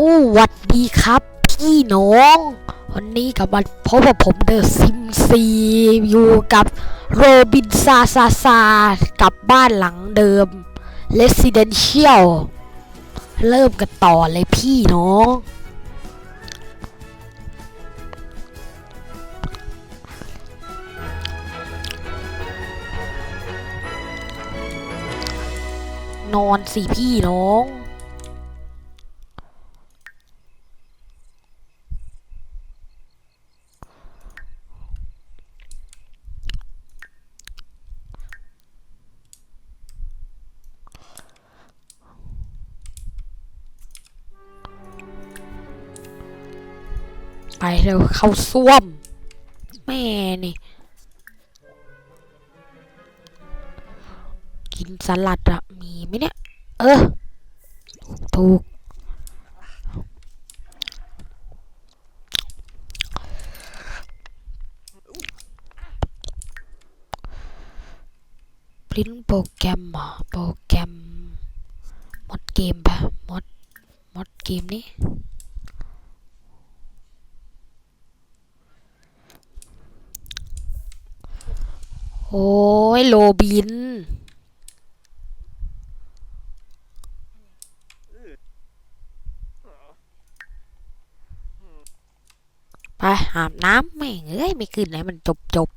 โอ้วัดดีครับพี่น้อง วันนี้กับมาพบกับผมเดอะซิมซีอยู่กับโรบินซาซาซากับบ้านหลังเดิม Residential เริ่มกันต่อเลยพี่น้อง นอนสิพี่น้อง ไปเร็วเข้าซ่วม แม่นี่ กินสลัดอะมีไหมเนี่ย เออ ถูก พริ้นโปรแกรมเหรอโปรแกรม มดเกมปะมด มดเกมนี้ โอ้ยโลบิน ไปอาบน้ำไม่งเอ้ย ไม่ขึ้นเลยมันจบจบ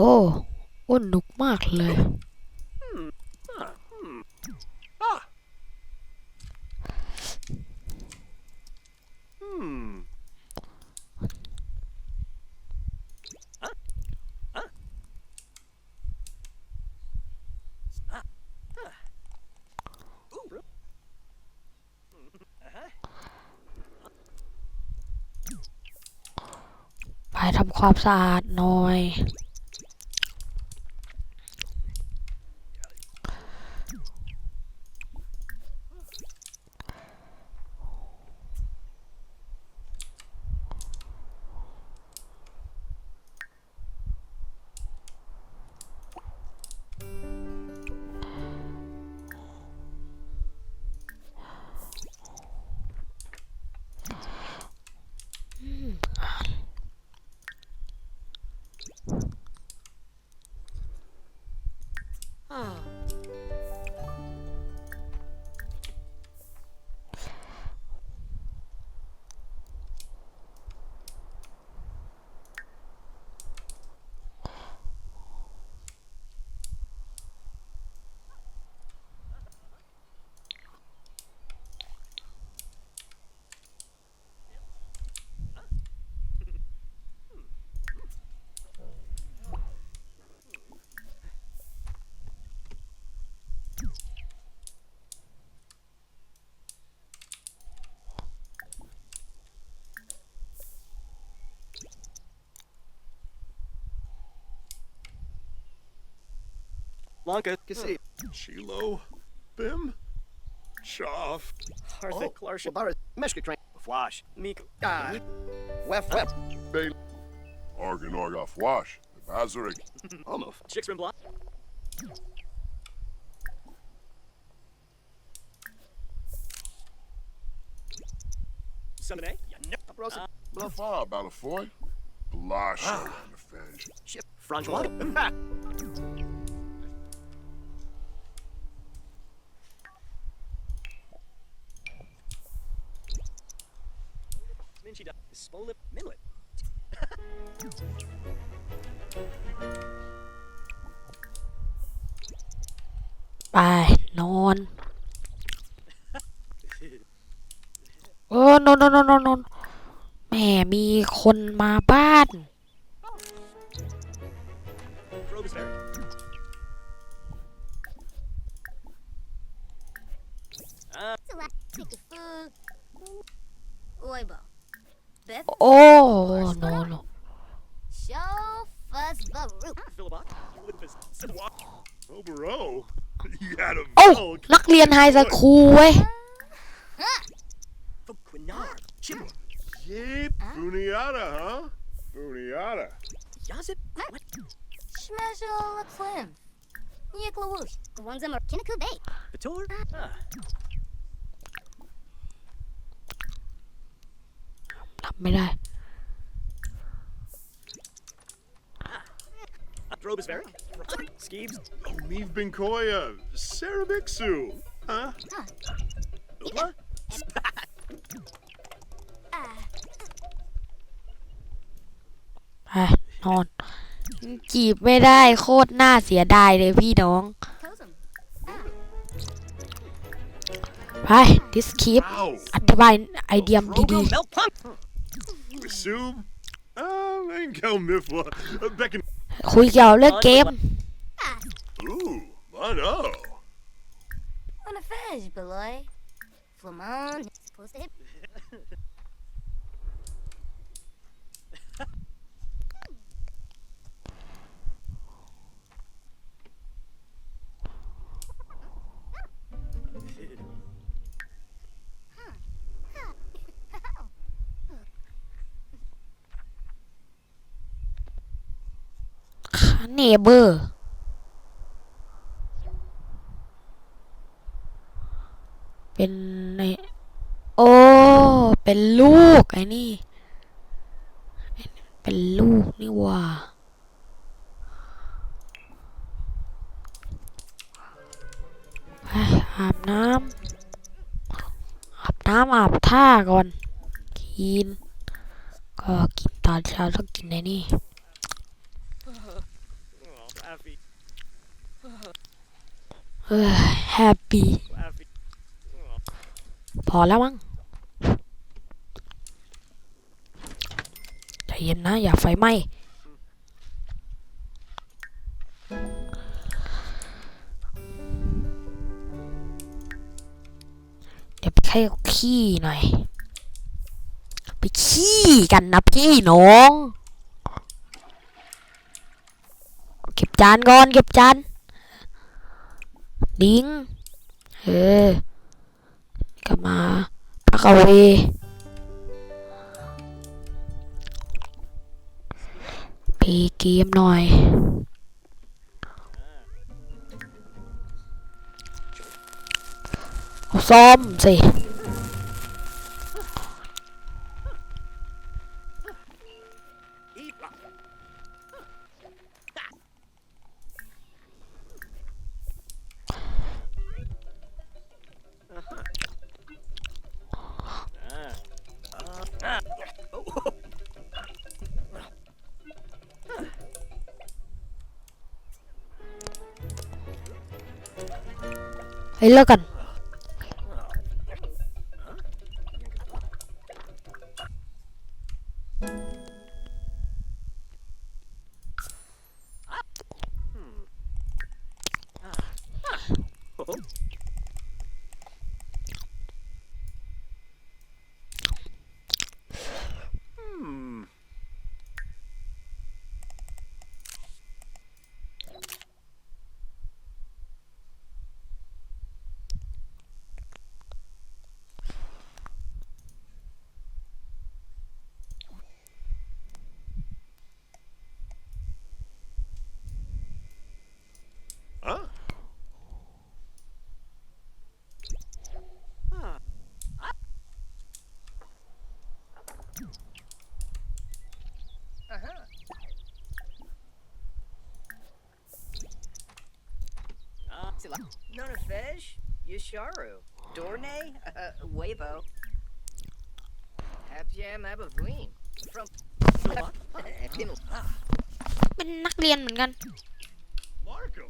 โอ้อ้นนุกมากเลย ไปทำความสะอาดหน่อย 啊 Lanka, Kasi, Chilo, Bim, Shaft, Arthur, oh, Larsh, Barat, Meshka Train, Flash, Meek, Ah, Wef, Wef, Bain, Argan, Arga, Flash, Bazarik, Amof, Chickspin Block. Semine, Yanep, Rosa, Blafa, Balafoy, Blash, Ship, Francois, Fenge. Chip, Franjois, Ha! Minchie, Spolip, Minlet, ไปนอนโอ้นอนนอนนอนนอนแม่มีคนมาบ้าน Robe is very. Uh, Oibo. Beth โอ้โนโน show fuzz baru. Philibot. Olympus. Sidwalk. Oh, bro. You had a โอ้ Volk. นักเรียนไฮสคูลเว้ย Foquinard. Chibwa. Yep. Funiata, huh? Funiata. Yazip. What? Shmejo la klim. Yikla woosh. Wangzam or kinaku bay. Vitor? Ah. ทำไม่ได้ Robe is very. Skeeves. Oh, Neve Benkoya. Sarah Bixu. Huh? What? ไปนอน จีบไม่ได้โคตรน่าเสียดายเลยพี่น้อง Kozum. ไปดิสคลิป Ow. อธิบายไอเดียม Rogo ดี Mel Pump. Sub. Uh, ain't Kel Mifla. Uh, Beckon. ๆ คุยเกี่ยวเรื่องเกม Ooh, I know. On a fish, beloy. Flamon. เนเบอร์เป็นในโอ้เป็นลูกไอ้นี่ เป็นลูกนี่ว่าไปอาบน้ำอาบน้ำอาบท่าก่อน กิน ก็กินตอนเช้าต้องกินในนี่ Oh, Affy. เฮ้ยแฮปปี้พอแล้วมั้งใจเย็นนะ อย่าไฟไหม้เดี๋ยวไปให้เขาขี้หน่อย ไปขี้กันนะพี่น้อง เก็บจานก่อน เก็บจาน ดิ้งเออกลับมาพักเอาเวไปเกมหน่อยซ้อมสิ เฮ้ยเลิกกัน Oh. Hmm. Huh? Uh, Sila. Nonafej, Yasharu, Dorne, uh, Weibo. Hapjam Abavleen. From Philibot. Pin เป็นนักเรียนเหมือนกัน Marco.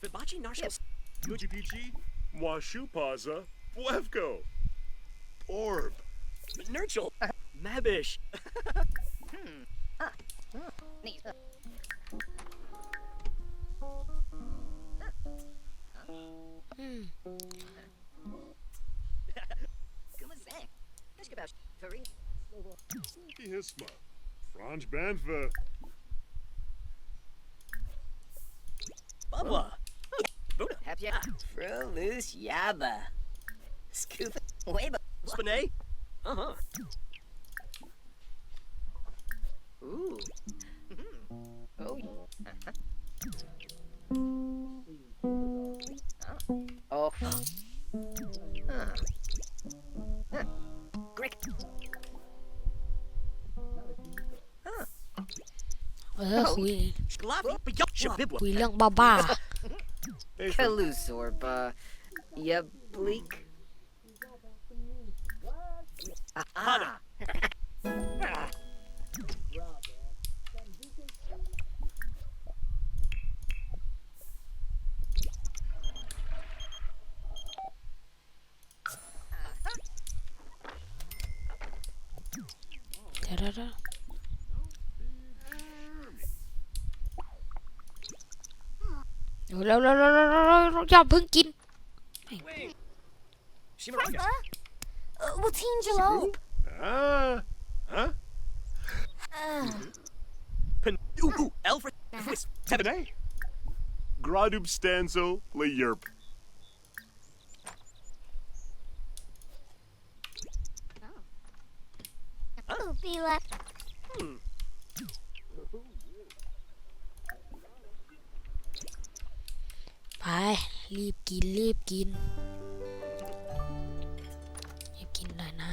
Fibachi Narshos. Gucci Peachy. Washupaza. Blevko. Orb. Nurchel. Mabish. Please. Hmm. Hisma. Franz Banfa. Bubba. Buddha. Happy. Frolus Yaba. Scoop. Weba. Spinay. Uh huh. Ooh. Mhm. Oh. Uh-huh. Oh. Huh. Huh. Grick. เออคุย Sklavi. Biyop. Shabibwa. คุยเรื่องบ้า Kalusorba. Ya bleak. Hada. ร็วเร็วเร็วอย่าเพิ่งกิน Shimaranga. Uh, well, Teen Jalope. Ah. Huh? Uh, Pen. Ooh, ooh. Alfred. Twist. Tebin. Today. Gradub Stanzo Le Yerp. Oh, be like. ไปรีบกิน รีบกิน รีบกินหน่อยนะ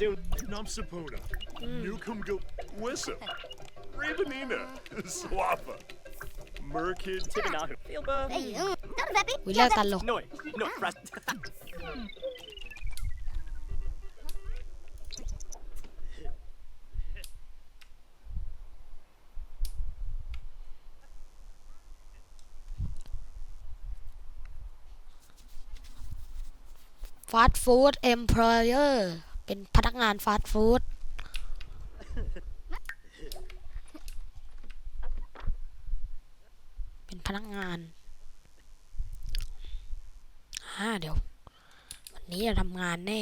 Doom. Namsapona. Newcomb Go. Wissa. Ravenina. Swappa. Merkid. Tibinahu. Filba. Hey, uh, not a baby. วิเลิ กตลก Noi. No. Frast. ฟาสต์ฟู้ดเอ็มพลอยเออร์เป็นพนักงานฟาสต์ฟู้ดเป็นพนักงานอ่าเดี๋ยว วั นี้จะทำงานแน่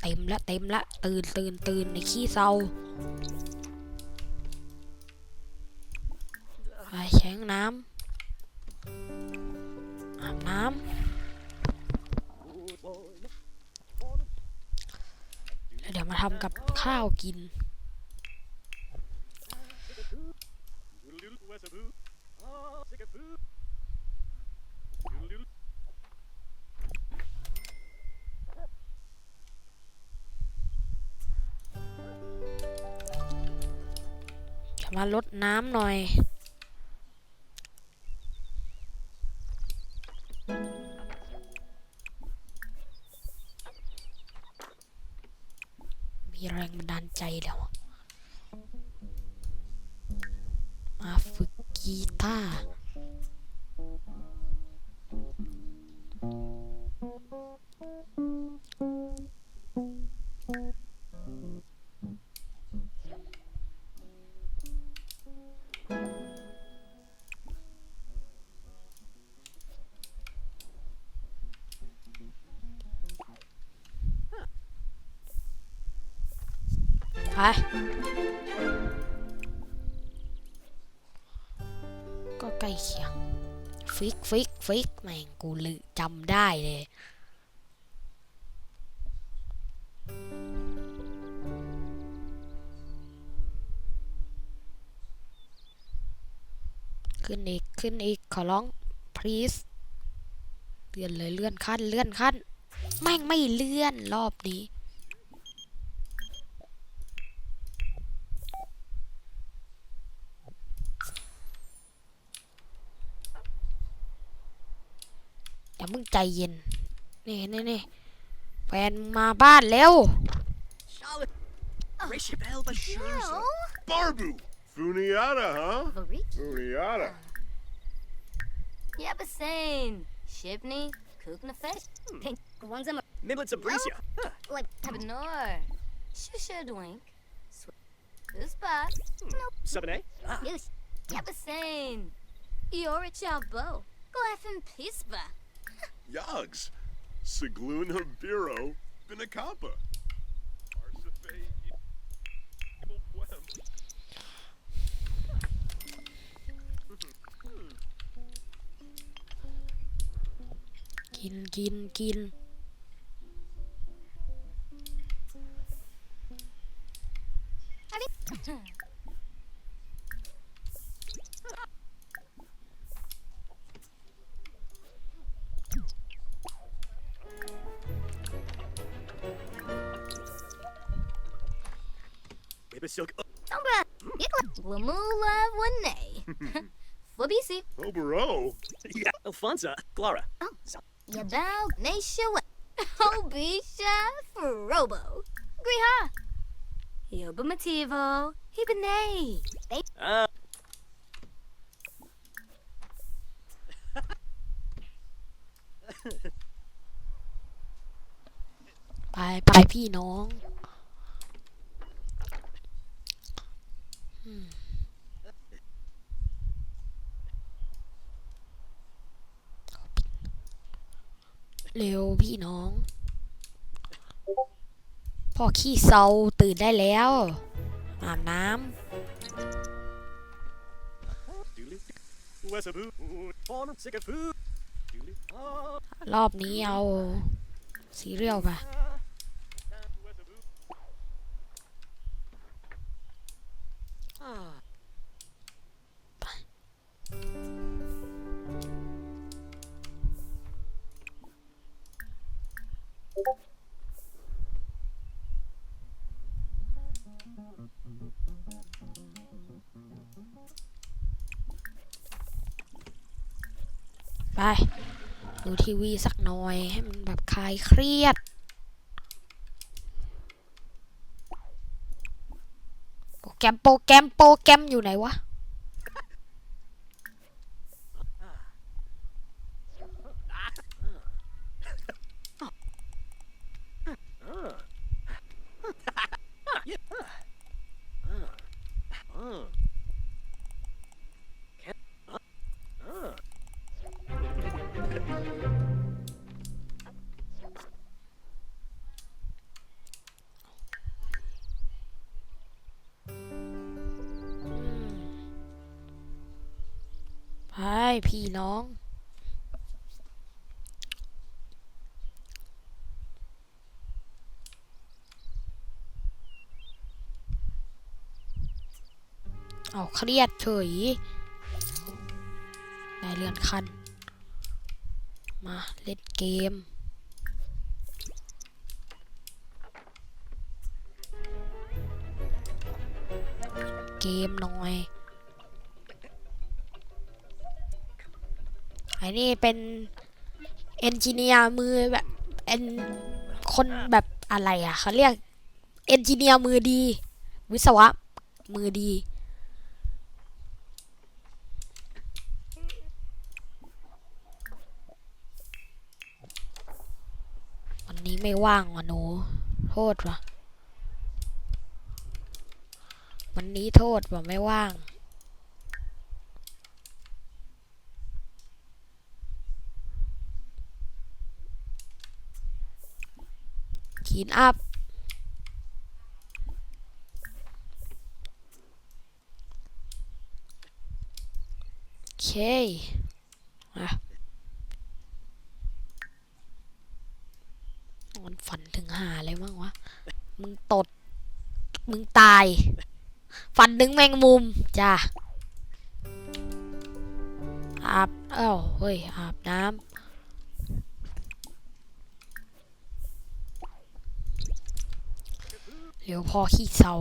เต็มละเต็มละ ตื่นตื่นตื่นในขี้เศร้าไปแช่งน้ำอาบน้ำแล้วเดี๋ยวมาทำกับข้าวกิน จะมาลดน้ำหน่อยมีแรงบันดาลใจแล้ว มาฝึกกีตาร์ ไป ก็ใกล้เคียง ฟิกฟิกฟิกแม่งกูลืมจำได้เลยขึ้นอีก ขึ้นอีก ขอร้อง please เลื่อนเลยเลื่อนขั้น เลื่อนขั้น แม่งไม่เลื่อนรอบนี้ เดี๋ยวมึงใจเย็น นี่นี่นี่แฟนมึงมาบ้านแล้ว Charlotte. Bishop Elba Scherzer. No. Barbu! Funiata, huh? Varich. Funiata. Yabasain. Shibney. Kuknafesh. Pink. Gwanzam. Niblets of Bricia. Huh. Like Tabanor. Shushadwink. Uspa. Nope. Sabine. Ah, Yes. Yabasain. Iora Chabo. Glaffin Pisba. Yogs. Sigloon Habiro. Binacampa. Arsafe. Poem. กินกินกิน Wibisilk. Sombra. Yikla. Glamula Wane. Flabisi. Obero. Yeah. Alfonso. Clara. Yabal Nashawa. Obisha Frobo. Griha. Yobamativo. Hibane. Ah. ไปไปพี่น้อง เร็วพี่น้อง พ่อขี้เซาตื่นได้แล้ว อาบน้ำรอบนี้เอา สีเรียวป ดูทีวีสักหน่อยให้มันแบบคลายเครียด โปรแกรมโปรแกรมโปรแกรมอยู่ไหนวะ พี่น้องเอาเครียดเฉยได้เลื่อนขั้นมาเล่นเกมเกมหน่อย อ้นี่เป็นเอนจิเนียร์มือแบบเอนคนแบบอะไรอะเขาเรียกเอนจิเนียร์มือดี วิศวะมือดีวันนี้ไม่ว่างวะหนูโทษวะวันนี้โทษว่าไม่ว่างีนอัพโอเคมันฝันถึงหาอะไรบ้างวะ มึงตด มึงตาย ฝันถึงแมงมุม จ้าอาบ เอ้า เฮ้ย อาบน้ำ เดี๋ยวพอขี้เศร้า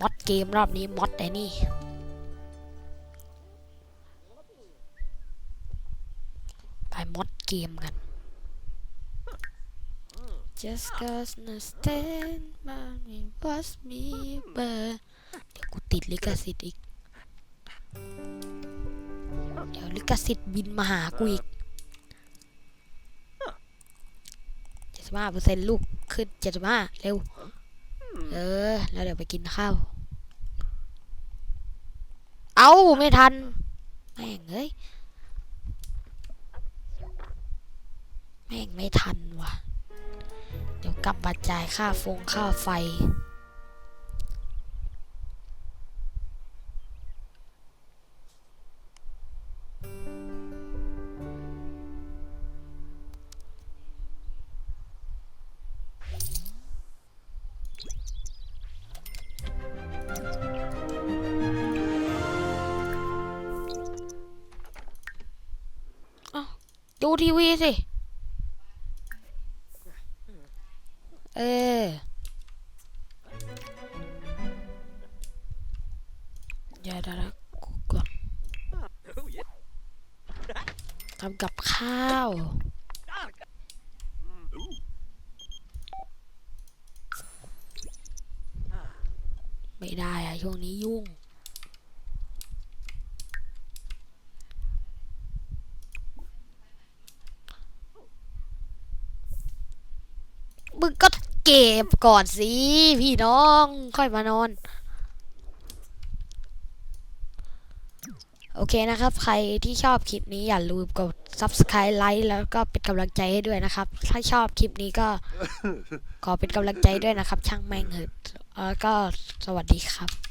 มอดเกมรอบนี้มอดไอ้นี่ไปมอดเกมกัน Just cause no stand by me was me but เดี๋ยวกูติดลิขสิทธิ์อีก เดี๋ยวลิขสิทธิ์บินมาหากูอีกเจ็ด สิบห้าเปอร์เซ็นต์ลูกขึ้นเจ็ดสิบห้าเร็ว เออ แล้วเดี๋ยวไปกินข้าว เอาไม่ทัน แม่งเอ้ย แม่งไม่ทันว่ะ เดี๋ยวกลับมาจ่ายค่าฟงค่าไฟ ทีวีสิ เออยวเดี๋ยวเดี๋ยวกูก่อนทำกับข้าว ไม่ได้อะช่วงนี้ยุ่งก็เก็ บก่อนสิ พี่น้องค่อยมานอน โอเคนะครับ ใครที่ชอบคลิปนี้อย่าลืมกด subscribe ไลค์แล้วก็เป็นกำลังใจให้ด้วยนะครับ ถ้าชอบคลิปนี้ก็ขอเป็นกำลังใจด้วยนะครับ ช่างแม่งเหอะแล้วก็สวัสดีครับ